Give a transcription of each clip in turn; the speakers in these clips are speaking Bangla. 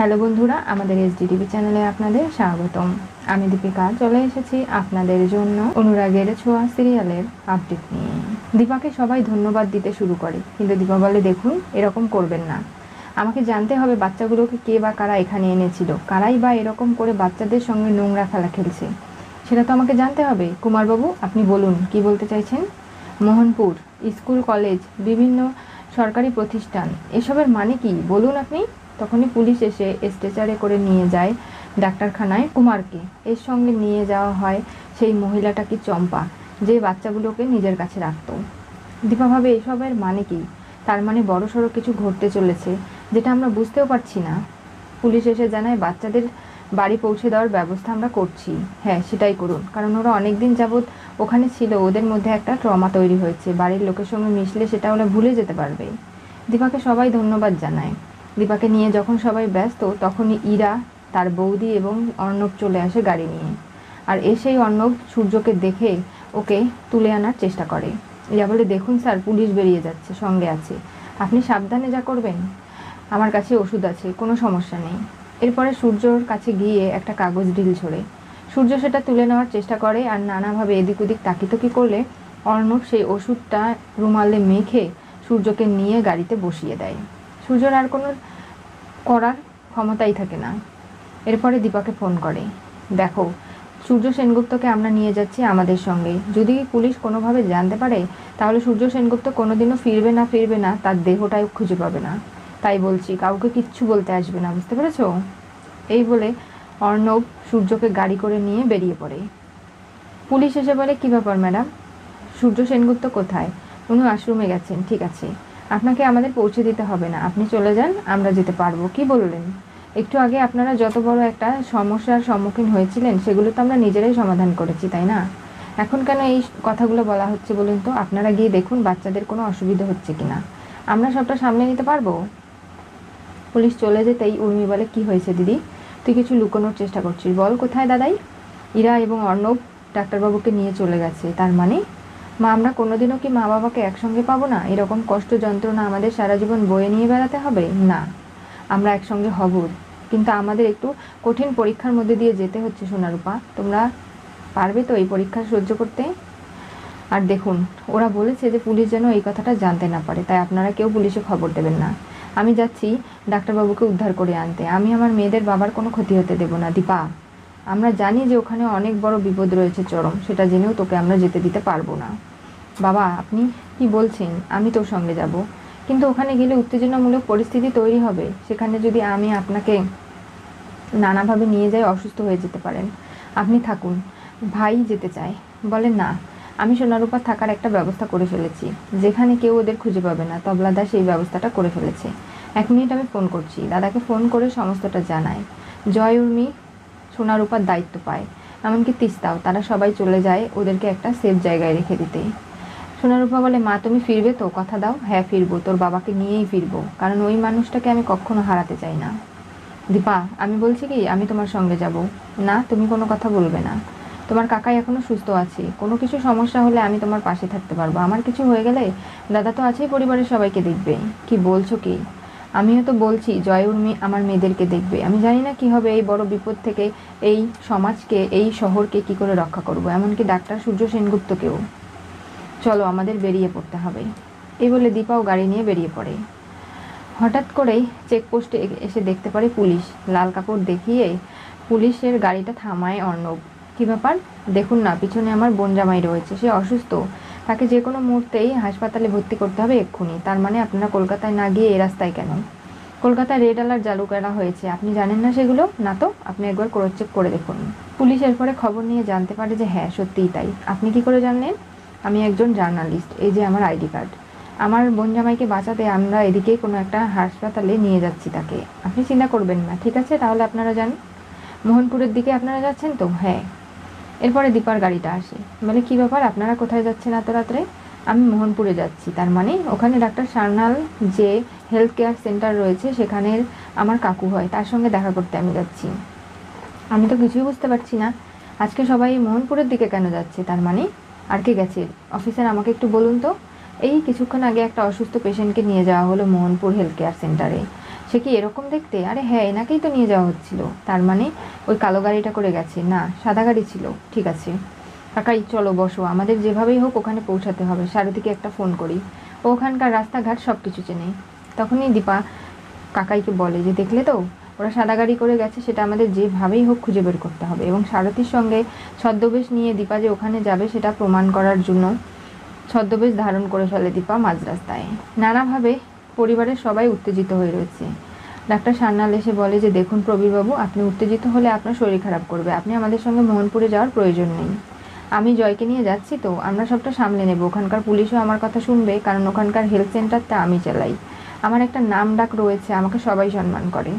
হ্যালো বন্ধুরা, আমাদের এস এসডিটিভি চ্যানেলে আপনাদের স্বাগতম। আমি দীপিকা, চলে এসেছি আপনাদের জন্য অনুরাগের ছোঁয়া সিরিয়ালের আপডেট নিয়ে। দীপাকে সবাই ধন্যবাদ দিতে শুরু করে, কিন্তু দীপা বলে, দেখুন, এরকম করবেন না। আমাকে জানতে হবে বাচ্চাগুলোকে কে বা কারা এখানে এনেছিল, কারাই বা এরকম করে বাচ্চাদের সঙ্গে নোংরা খেলা খেলছে। সেটা তো আমাকে জানতে হবে। কুমারবাবু, আপনি বলুন, কি বলতে চাইছেন? মোহনপুর, স্কুল, কলেজ, বিভিন্ন সরকারি প্রতিষ্ঠান, এসবের মানে কি? বলুন আপনি। তখনই পুলিশ এসে স্ট্রেচারে করে নিয়ে যায় ডাক্তারখানায় কুমারকে। এর সঙ্গে নিয়ে যাওয়া হয় সেই মহিলাটাকে চম্পা, যে বাচ্চাগুলোকে নিজের কাছে রাখত। দীপা ভাবে, এসবের মানে কি? তার মানে বড় সড়ো কিছু ঘটতে চলেছে, যেটা আমরা বুঝতেও পারছি না। পুলিশ এসে জানায়, বাচ্চাদের বাড়ি পৌঁছে দেওয়ার ব্যবস্থা আমরা করছি। হ্যাঁ সেটাই করুন। কারণ ওরা অনেক দিন যাবৎ ওখানে ছিল, ওদের মধ্যে একটা ট্রমা তৈরি হয়েছে। বাড়ির লোকের সঙ্গে মিশলে সেটা ওরা ভুলে যেতে পারবে। দীপাকে সবাই ধন্যবাদ জানায়। দীপাকে নিয়ে যখন সবাই ব্যস্ত, তখনই ইরা তার বৌদি এবং অর্ণব চলে আসে গাড়ি নিয়ে। আর এসেই অর্ণব সূর্যকে দেখে ওকে তুলে আনার চেষ্টা করে। ইরা বলে, দেখুন স্যার, পুলিশ বেরিয়ে যাচ্ছে, সঙ্গে আছে। আপনি সাবধানে যা করবেন। আমার কাছে ওষুধ আছে, কোনো সমস্যা নেই। এরপরে সূর্যর কাছে গিয়ে একটা কাগজ ঢিল ছড়ে। সূর্য সেটা তুলে নেওয়ার চেষ্টা করে আর নানাভাবে এদিক ওদিক তাকিতকি করলে অর্ণব সেই ওষুধটা রুমালে মেখে সূর্যকে নিয়ে গাড়িতে বসিয়ে দেয়। সূর্যর আর কোনো করার ক্ষমতাই থাকে না। এরপরে দীপাকে ফোন করে, দেখো, সূর্য সেনগুপ্তকে আমরা নিয়ে যাচ্ছি আমাদের সঙ্গে। যদি পুলিশ কোনোভাবে জানতে পারে, তাহলে সূর্য সেনগুপ্ত কোনোদিনও ফিরবে না ফিরবে না, তার দেহটাই খুঁজে পাবে না। তাই বলছি, কাউকে কিচ্ছু বলতে আসবে না, বুঝতে পেরেছ? এই বলে অর্ণব সূর্যকে গাড়ি করে নিয়ে বেরিয়ে পড়ে। পুলিশ এসে বলে, কী ব্যাপার, ম্যাডাম? সূর্য সেনগুপ্ত কোথায়? উনি আশ্রমে গেছেন, ঠিক আছে। আপনাকে আমাদের পৌঁছে দিতে হবে না। আপনি চলে যান, আমরা যেতে পারব। কি বললেন? একটু আগে আপনারা যত বড় একটা সমস্যার সম্মুখীন হয়েছিলেন, সেগুলো তো আমরা নিজেরাই সমাধান করেছি, তাই না? এখন কেন এই কথাগুলো বলা হচ্ছে বলুন তো? আপনারা গিয়ে দেখুন বাচ্চাদের কোনো অসুবিধা হচ্ছে কি না আমরা সবটা সামলে নিতে পারব? পুলিশ চলে যেতেই উর্মি বলে, কি হয়েছে দিদি? তুই কিছু লুকোনোর চেষ্টা করছিস। বল কোথায় দাদাই? ইরা এবং অর্ণব ডাক্তারবাবুকে নিয়ে চলে গেছে। তার মানে মা, আমরা কোনোদিনও কি মা বাবাকে একসঙ্গে পাবো না? এরকম কষ্ট যন্ত্রণা আমাদের সারা জীবন বয়ে নিয়ে বেড়াতে হবে? না। আমরা একসঙ্গে হব। কিন্তু আমাদের একটু কঠিন পরীক্ষার মধ্যে দিয়ে যেতে হচ্ছে সোনারূপা। তোমরা পারবে তো এই পরীক্ষা সহ্য করতে? আর দেখুন, ওরা বলেছে যে পুলিশ যেন এই কথাটা জানতে না পারে, তাই আপনারা কেউ পুলিশে খবর দেবেন না। আমি যাচ্ছি ডাক্তারবাবুকে উদ্ধার করে আনতে। আমি আমার মেয়েদের বাবার কোনো ক্ষতি হতে দেব না। দীপা। আমরা জানি যে ওখানে অনেক বড় বিপদ রয়েছে চরম, সেটা জেনেও তোকে আমরা যেতে দিতে পারব না। বাবা, আপনি কি বলছেন? আমি তোর সঙ্গে যাব। কিন্তু ওখানে গেলে উত্তেজনামূলক পরিস্থিতি তৈরি হবে। সেখানে যদি আমি আপনাকে নানাভাবে নিয়ে যাই, অসুস্থ হয়ে যেতে পারেন। আপনি থাকুন। ভাই যেতে চায়। বলে, না, আমি সোনারূপা থাকার একটা ব্যবস্থা করে ফেলেছি। যেখানে কেউ ওদের খুঁজে পাবে না। তবলাদা সেই ব্যবস্থাটা করে ফেলেছে। এক মিনিট আমি ফোন করছি। দাদাকে ফোন করে সমস্তটা জানায়। জয় উর্মি সোনারূপার দায়িত্ব পায়। এমনকি তিস্তাও, তারা সবাই চলে যায় ওদেরকে একটা সেফ জায়গায় রেখে দিতে। সোনারূপা বলে, মা, তুমি ফিরবে তো? কথা দাও। হ্যাঁ ফিরবো। তোর বাবাকে নিয়েই ফিরবো। কারণ ওই মানুষটাকে আমি কখনো হারাতে চাই না। দীপা, আমি বলছি কি, আমি তোমার সঙ্গে যাব। না, তুমি কোনো কথা বলবে না। তোমার কাকাই এখনও সুস্থ আছে। কোনো কিছু সমস্যা হলে আমি তোমার পাশে থাকতে পারব। আমার কিছু হয়ে গেলে দাদা তো আছেই, পরিবারের সবাইকে দেখবে। কি বলছো কি? আমিও তো বলছি, জয় উর্মি আমার মেয়েদেরকে দেখবে। আমি জানি না কি হবে এই বড় বিপদ থেকে এই সমাজকে, এই শহরকে কি করে রক্ষা করব। এমনকি ডাক্তার সূর্য সেনগুপ্তকেও। চলো, আমাদের বেরিয়ে পড়তে হবে। এই বলে দীপাও গাড়ি নিয়ে বেরিয়ে পড়ে। হঠাৎ করেই চেকপোস্টে এসে দেখতে পারে পুলিশ। লাল কাপড় দেখিয়ে পুলিশের গাড়িটা থামায় অর্ণব। কী ব্যাপার? দেখুন না, পিছনে আমার বোন জামাই রয়েছে, সে অসুস্থ। তাকে যে কোনো মুহূর্তেই হাসপাতালে ভর্তি করতে হবে এক্ষুনি। তার মানে আপনারা কলকাতায় না গিয়ে এই রাস্তায় কেন? কলকাতায় রেড অ্যালার্ট চালু করা হয়েছে। আপনি জানেন না সেগুলো? না তো? আপনি একবার ক্রস চেক করে দেখুন। পুলিশ এরপরে খবর নিয়ে জানতে পারে যে হ্যাঁ সত্যিই তাই। আপনি কি করে জানলেন? আমি একজন জার্নালিস্ট এই যে আমার আইডি কার্ড আমার বোন জামাইকে বাঁচাতে আমরা এদিকে কোনো একটা হাসপাতালে নিয়ে যাচ্ছি তাকে। আপনি চিন্তা করবেন না, ঠিক আছে? তাহলে আপনারা যান। মোহনপুরের দিকে আপনারা যাচ্ছেন তো? হ্যাঁ। এরপরে দীপার গাড়িটা আসে। বলে, কী ব্যাপার? আপনারা কোথায় যাচ্ছেন এত রাত্রে? আমি মোহনপুরে যাচ্ছি। তার মানে ওখানে ডাক্তার সার্নাল যে হেলথ কেয়ার সেন্টার রয়েছে সেখানের আমার কাকু হয়। তার সঙ্গে দেখা করতে আমি যাচ্ছি। আমি তো কিছুই বুঝতে পারছি না। আজকে সবাই মোহনপুরের দিকে কেন যাচ্ছে? তার মানে আর কে গেছে? অফিসার, আমাকে একটু বলুন তো। এই কিছুক্ষণ আগে একটা অসুস্থ পেশেন্টকে নিয়ে যাওয়া হলো মোহনপুর হেলথ কেয়ার সেন্টারে সে কি এরকম দেখতে? আরে হ্যাঁ এনাকেই তো নিয়ে যাওয়া হচ্ছিল। তার মানে ওই কালো গাড়িটা করে গেছে। না, সাদা গাড়ি ছিল। ঠিক আছে। কাকাই, চলো, বসো। আমাদের যেভাবেই হোক ওখানে পৌঁছাতে হবে। সারথীকে একটা ফোন করি। ওখানকার রাস্তাঘাট সব কিছু চেনে। তখনই দীপা কাকাইকে বলে যে, দেখলে তো? ওরা সাদা গাড়ি করে গেছে। সেটা আমাদের যেভাবেই হোক খুঁজে বের করতে হবে। এবং সারথীর সঙ্গে ছদ্মবেশ নিয়ে দীপা যে ওখানে যাবে, সেটা প্রমাণ করার জন্য ছদ্মবেশ ধারণ করে ফেলে দীপা মাঝ রাস্তায়। নানাভাবে পরিবারের সবাই উত্তেজিত হয়ে রয়েছে। ডাক্তার সান্নাল এসে বলে যে, দেখুন প্রবীরবাবু, আপনি উত্তেজিত হলে আপনার শরীর খারাপ করবে। আপনি আমাদের সঙ্গে মোহনপুরে যাওয়ার প্রয়োজন নেই। আমি জয়কে নিয়ে যাচ্ছি তো, আমরা সবটা সামলে নেব। ওখানকার পুলিশও আমার কথা শুনবে, কারণ ওখানকার হেলথ সেন্টারটা আমি চালাই। আমার একটা নাম ডাক রয়েছে, আমাকে সবাই সম্মান করে।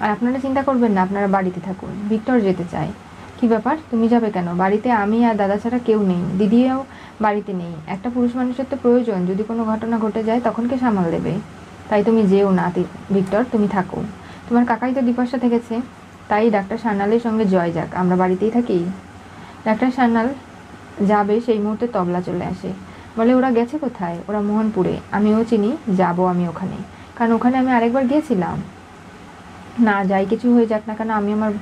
আর আপনারা চিন্তা করবেন না, আপনারা বাড়িতে থাকুন। ভিক্টর যেতে চায়। কি ব্যাপার? তুমি যাবে কেন? বাড়িতে আমি আর দাদা ছাড়া কেউ নেই। দিদিও বাড়িতে নেই। একটা পুরুষ মানুষের তো প্রয়োজন। যদি কোনো ঘটনা ঘটে যায়, তখন কে সামাল দেবে? তাই তুমি যেও না ভিক্টর, তুমি থাকো। তোমার কাকাই তো দীপাশা থেকেছে। তাই ডাক্তার সান্যালের সঙ্গে জয় যাক। আমরা বাড়িতেই থাকি। ডাক্তার সান্যাল যাবে, সেই মুহূর্তে তবলা চলে আসে। বলে, ওরা গেছে কোথায়? ওরা মোহনপুরে। আমিও চিনি, যাব আমি ওখানে। কারণ ওখানে আমি আরেকবার গিয়েছিলাম। না যাই, কিছু হয়ে যাক না কেন, আমি আমার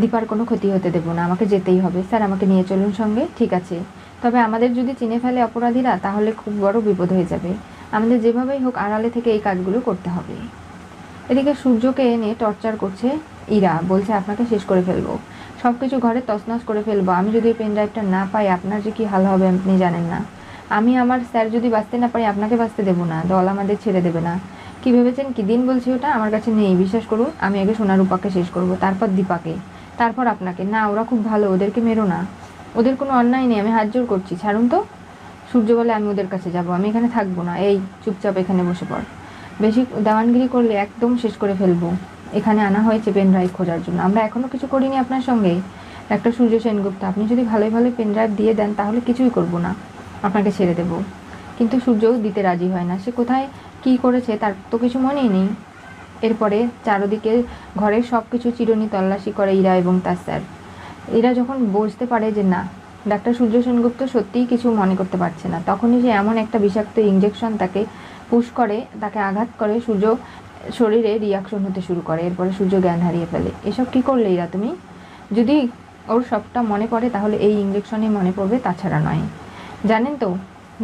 দীপার কোনো ক্ষতি হতে দেবো না, আমাকে যেতেই হবে। স্যার, আমাকে নিয়ে চলুন সঙ্গে, ঠিক আছে। তবে আমাদের যদি চিনে ফেলে অপরাধীরা, তাহলে খুব বড় বিপদ হয়ে যাবে। আমাদের যেভাবেই হোক আড়ালে থেকে এই কাজগুলো করতে হবে। এদিকে সূর্যকে এনে টর্চার করছে ইরা, বলছে, আপনাকে শেষ করে ফেলব। সব কিছু ঘরে তছনছ করে ফেলব। আমি যদি পেন ড্রাইভটা না পাই, আপনার যে কী হাল হবে আপনি জানেন না। আমি আমার স্যার যদি বাঁচতে না পারি, আপনাকে বাঁচতে দেবো না। দল আমাদের ছেড়ে দেবে না। কি ভেবেছেন? কি দিন বলছি ওটা? আমার কাছে নেই। বিশ্বাস করুন, আমি আগে সোনার রূপাকে শেষ করব, তারপর দীপাকে। তারপর আপনাকে, না, ওরা খুব ভালো, ওদেরকে মেরো না। ওদের কোনো অন্যায় নেই, আমি হাত জোর করছি। ছাড়ুন তো। সূর্য বলে, আমি ওদের কাছে যাব, আমি এখানে থাকব না। এই, চুপচাপ এখানে বসে পড়। বেশি দেওয়ানগিরি করলে একদম শেষ করে ফেলব। এখানে আনা হয়েছে পেন ড্রাইভ খোঁজার জন্য। আমরা এখনও কিছু করিনি আপনার সঙ্গে। একটা সূর্য সেনগুপ্ত, আপনি যদি ভালোই ভালোই পেন ড্রাইভ দিয়ে দেন, তাহলে কিছুই করব না। আপনাকে ছেড়ে দেব। কিন্তু সূর্যও দিতে রাজি হয় না। সে কোথায়, কি করেছে, তার তো কিছু মনেই নেই। এরপরে চারদিকে ঘরের সব কিছু চিরনি তল্লাশি করে ইরা এবং তার স্যার। এরা যখন বুঝতে পারে যে না, ডাক্তার সূর্য সেনগুপ্ত সত্যিই কিছু মনে করতে পারছে না, তখনই সে এমন একটা বিষাক্ত ইঞ্জেকশন তাকে পুশ করে, তাকে আঘাত করে সূর্য শরীরে রিয়াকশন হতে শুরু করে, এরপরে সূর্য জ্ঞান হারিয়ে ফেলে। এসব কি করলে এরা তুমি? যদি ওর সবটা মনে পড়ে, তাহলে এই ইঞ্জেকশনই মনে পড়বে, তাছাড়া নয়। জানেন তো,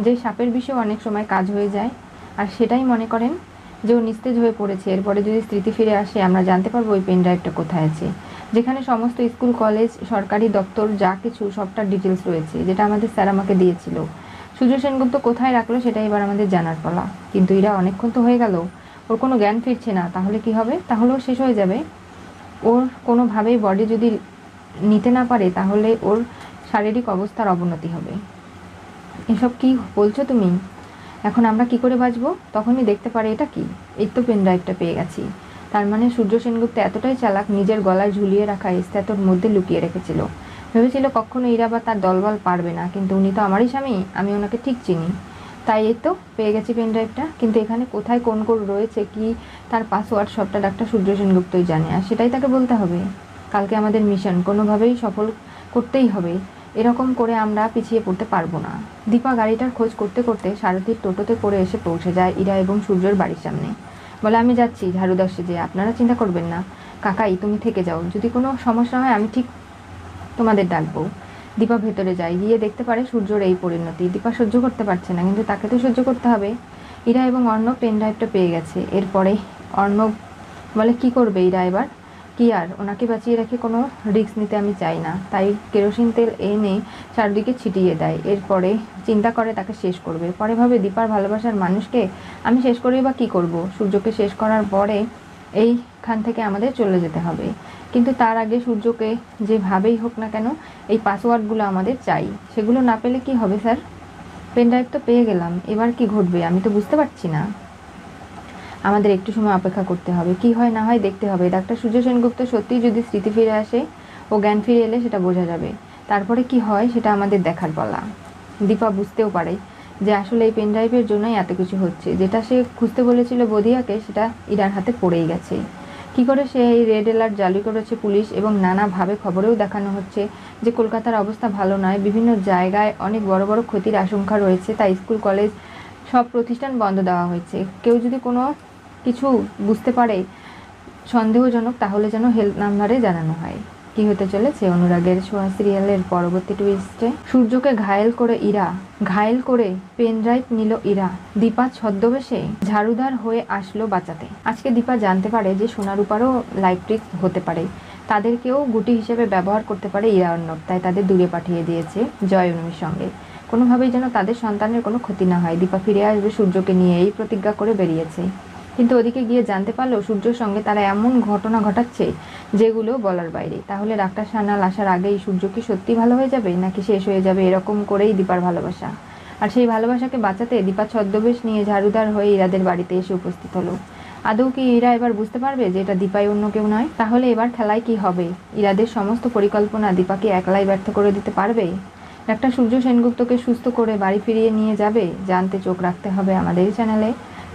যে সাপের বিষেও অনেক সময় কাজ হয়ে যায়, আর সেটাই মনে করেন যে ও নিস্তেজ হয়ে পড়েছে। এরপরে যদি স্মৃতি ফিরে আসে, আমরা জানতে পারব ওই পেন ড্রাইভটা কোথায় আছে। যেখানে সমস্ত স্কুল, কলেজ, সরকারি দপ্তর, যা কিছু, সবটার ডিটেলস রয়েছে, যেটা আমাদের স্যার আমাকে দিয়েছিল। সূর্য সেনগুপ্ত কোথায় রাখল সেটা এবার আমাদের জানার পালা। কিন্তু এরা অনেকক্ষণ তো হয়ে গেল। ওর কোনো জ্ঞান ফিরছে না। তাহলে কি হবে? তাহলেও শেষ হয়ে যাবে। ওর কোনোভাবেই বডি যদি নিতে না পারে, তাহলে ওর শারীরিক অবস্থার অবনতি হবে। এসব কি বলছো তুমি? এখন আমরা কি করে বাঁচবো? তখনই দেখতে পারে এটা কি? এই তো পেন ড্রাইভটা পেয়ে গেছি। তার মানে সূর্য সেনগুপ্ত এতটাই চালাক, নিজের গলায় ঝুলিয়ে রাখা স্ট্যাটোর মধ্যে লুকিয়ে রেখেছিল। ভেবেছিল কখনো ইরা বা তার দলবল পারবে না, কিন্তু উনি তো আমারই স্বামী, আমি ওনাকে ঠিক চিনি। তাই এই তো পেয়ে গেছি পেন ড্রাইভটা কিন্তু এখানে কোথায় কোন কোড রয়েছে, কি তার পাসওয়ার্ড সবটা ডাক্তার সূর্য সেনগুপ্তই জানে, আর সেটাই তাকে বলতে হবে। কালকে আমাদের মিশন কোনোভাবেই সফল করতেই হবে। এরকম করে আমরা পিছিয়ে পড়তে পারব না। দীপা গাড়িটার খোঁজ করতে করতে সারথীর টোটোতে করে এসে পৌঁছে যায় ইরা এবং সূর্যর বাড়ির সামনে। বলে, আমি যাচ্ছি ঝাড়ুদার যে, আপনারা চিন্তা করবেন না। কাকাই, তুমি থেকে যাও। যদি কোনো সমস্যা হয়, আমি ঠিক তোমাদের ডাকবো। দীপা ভেতরে যায়। গিয়ে দেখতে পারে সূর্যর এই পরিণতি। দীপা সহ্য করতে পারছে না, কিন্তু তাকে তো সহ্য করতে হবে। ইরা এবং অর্ণব পেন ড্রাইভটা পেয়ে গেছে। এরপরে অর্ণব বলে, কি করবে ইরা এবার? কি আর? ওনাকে বাঁচিয়ে রেখে কোনো রিস্ক নিতে আমি চাই না। তাই কেরোসিন তেল এনে চারদিকে ছিটিয়ে দেয়। এরপরে চিন্তা করে তাকে শেষ করবে। পরে ভাবে, দীপার ভালোবাসার মানুষকে আমি শেষ করেই বা কী করব? সূর্যকে শেষ করার পরে এইখান থেকে আমাদের চলে যেতে হবে। কিন্তু তার আগে সূর্যকে যেভাবেই হোক না কেন, এই পাসওয়ার্ডগুলো আমাদের চাই। সেগুলো না পেলে কি হবে, স্যার? পেন ড্রাইভ তো পেয়ে গেলাম। এবার কি ঘটবে আমি তো বুঝতে পারছি না। আমাদের একটু সময় অপেক্ষা করতে হবে। কি হয় না হয় দেখতে হবে। ডাক্তার সূর্য সেনগুপ্ত সত্যিই যদি স্মৃতি ফিরে আসে ও জ্ঞান ফিরে এলে সেটা বোঝা যাবে। তারপরে কি হয় সেটা আমাদের দেখার পালা। দীপা বুঝতেও পারে যে আসলে এই পেনড্রাইভের জন্যই এত কিছু হচ্ছে। যেটা সে খুঁজতে বলেছিল বদিয়াকে সেটা ইরার হাতে পড়েই গেছে। কি করে সে এই রেড অ্যালার্ট জারি করেছে পুলিশ এবং নানাভাবে খবরেও দেখানো হচ্ছে যে কলকাতার অবস্থা ভালো নয়। বিভিন্ন জায়গায় অনেক বড় বড় ক্ষতির আশঙ্কা রয়েছে। তাই স্কুল, কলেজ সব প্রতিষ্ঠান বন্ধ দেওয়া হয়েছে। কেউ যদি কোনো কিছু বুঝতে পারে, সন্দেহজনক, তাহলে যেন হেল্প নাম্বারে জানানো হয়। কি হতে চলেছে? অনুরাগের ছোঁয়া সিরিয়ালের পরবর্তী টুইস্টে সূর্যকে ঘায়েল করে ইরা, ঘায়েল করে পেন ড্রাইভ নিল ইরা, দীপা ছদ্মবেশে ঝাড়ুদার হয়ে আসলো বাঁচাতে। আজকে দীপা জানতে পারে যে সোনারূপারও লাইফ রিস্ক হতে পারে। তাদেরকেও গুটি হিসেবে ব্যবহার করতে পারে ইরা অর্ণব, তাই তাদের দূরে পাঠিয়ে দিয়েছে জয় অনুমির সঙ্গে। কোনোভাবেই যেন তাদের সন্তানের কোনো ক্ষতি না হয়। দীপা ফিরে আসবে সূর্যকে নিয়ে এই প্রতিজ্ঞা করে বেরিয়েছে। কিন্তু ওদিকে গিয়ে জানতে পারল সূর্যর সঙ্গে তারা এমন ঘটনা ঘটাচ্ছে যেগুলো বলার বাইরে। তাহলে ডাক্তার সান্যাল আসার আগেই সূর্য কি সত্যি ভালো হয়ে যাবে নাকি শেষ হয়ে যাবে এরকম করেই দীপার ভালোবাসা? আর সেই ভালোবাসাকে বাঁচাতে দীপা ছদ্মবেশ নিয়ে ঝাড়ুদার হয়ে ইরাদের বাড়িতে এসে উপস্থিত হলো। আদৌ কি ইরা এবার বুঝতে পারবে যে এটা দীপাই অন্য কেউ নয়? তাহলে এবার খেলায় কি হবে? ইরাদের সমস্ত পরিকল্পনা দীপাকে একলাই ব্যর্থ করে দিতে পারবে? ডাক্তার সূর্য সেনগুপ্তকে সুস্থ করে বাড়ি ফিরিয়ে নিয়ে যাবে? জানতে চোখ রাখতে হবে আমাদের চ্যানেলে।